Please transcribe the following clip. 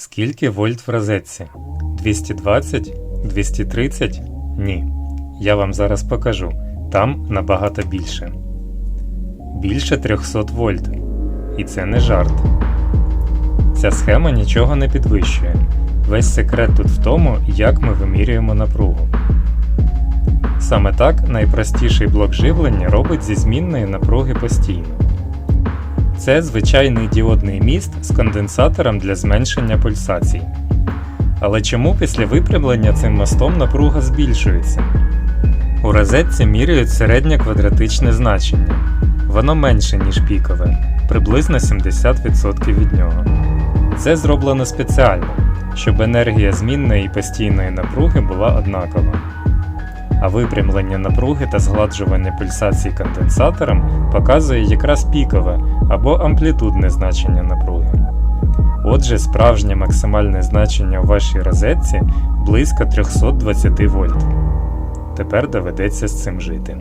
Скільки вольт в розетці? 220? 230? Ні. Я вам зараз покажу. Там набагато більше. Більше 300 вольт. І це не жарт. Ця схема нічого не підвищує. Весь секрет тут в тому, як ми вимірюємо напругу. Саме так найпростіший блок живлення робить зі змінної напруги постійно. Це звичайний діодний міст з конденсатором для зменшення пульсацій. Але чому після випрямлення цим мостом напруга збільшується? У розетці міряють середнє квадратичне значення. Воно менше, ніж пікове, приблизно 70% від нього. Це зроблено спеціально, щоб енергія змінної і постійної напруги була однакова. А випрямлення напруги та згладжування пульсацій конденсатором показує якраз пікове або амплітудне значення напруги. Отже, справжнє максимальне значення у вашій розетці близько 320 вольт. Тепер доведеться з цим жити.